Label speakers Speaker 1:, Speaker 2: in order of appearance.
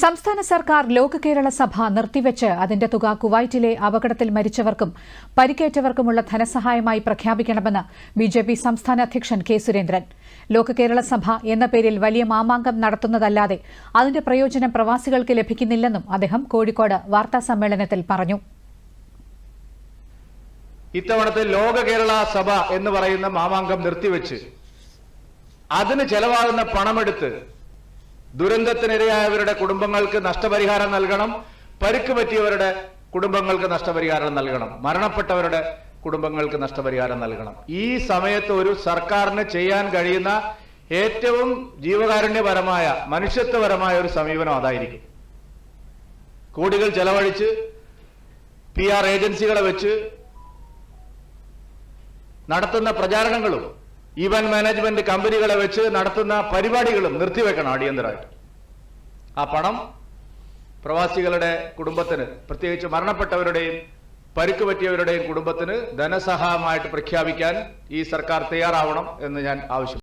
Speaker 1: സംസ്ഥാന സർക്കാർ ലോക കേരള സഭ നിർത്തിവെച്ച് അതിന്റെ തുക കുവൈറ്റിലെ അപകടത്തിൽ മരിച്ചവർക്കും പരിക്കേറ്റവർക്കുമുള്ള ധനസഹായമായി പ്രഖ്യാപിക്കണമെന്ന് ബിജെപി സംസ്ഥാന അധ്യക്ഷൻ കെ സുരേന്ദ്രൻ. ലോക കേരള സഭ എന്ന പേരിൽ വലിയ മാമാങ്കം നടത്തുന്നതല്ലാതെ അതിന്റെ പ്രയോജനം പ്രവാസികൾക്ക് ലഭിക്കുന്നില്ലെന്നും അദ്ദേഹം കോഴിക്കോട് വാർത്താ സമ്മേളനത്തിൽ പറഞ്ഞു.
Speaker 2: ഇത്തവണത്തെ ലോക കേരള സഭ എന്ന് പറയുന്ന മാമാങ്കം നിർത്തിവെച്ച് അതിന് ചെലവാകുന്ന പണമെടുത്ത് ദുരന്തത്തിനിരയായവരുടെ കുടുംബങ്ങൾക്ക് നഷ്ടപരിഹാരം നൽകണം പരുക്ക് പറ്റിയവരുടെ കുടുംബങ്ങൾക്ക് നഷ്ടപരിഹാരം നൽകണം മരണപ്പെട്ടവരുടെ കുടുംബങ്ങൾക്ക് നഷ്ടപരിഹാരം നൽകണം. ഈ സമയത്ത് ഒരു സർക്കാരിന് ചെയ്യാൻ കഴിയുന്ന ഏറ്റവും ജീവകാരുണ്യപരമായ മനുഷ്യത്വപരമായ ഒരു സമീപനം അതായിരിക്കും. കോടികൾ ചെലവഴിച്ച് പി ആർ ഏജൻസികളെ വെച്ച് നടത്തുന്ന പ്രചാരണങ്ങളും ഈവന്റ് മാനേജ്മെന്റ് കമ്പനികളെ വെച്ച് നടത്തുന്ന പരിപാടികളും നിർത്തിവെക്കണം അടിയന്തരമായിട്ട്. ആ പണം പ്രവാസികളുടെ കുടുംബത്തിന് പ്രത്യേകിച്ച് മരണപ്പെട്ടവരുടെയും പരിക്ക് പറ്റിയവരുടെയും കുടുംബത്തിന് ധനസഹായമായിട്ട് പ്രഖ്യാപിക്കാൻ ഈ സർക്കാർ തയ്യാറാവണം എന്ന് ഞാൻ ആവശ്യം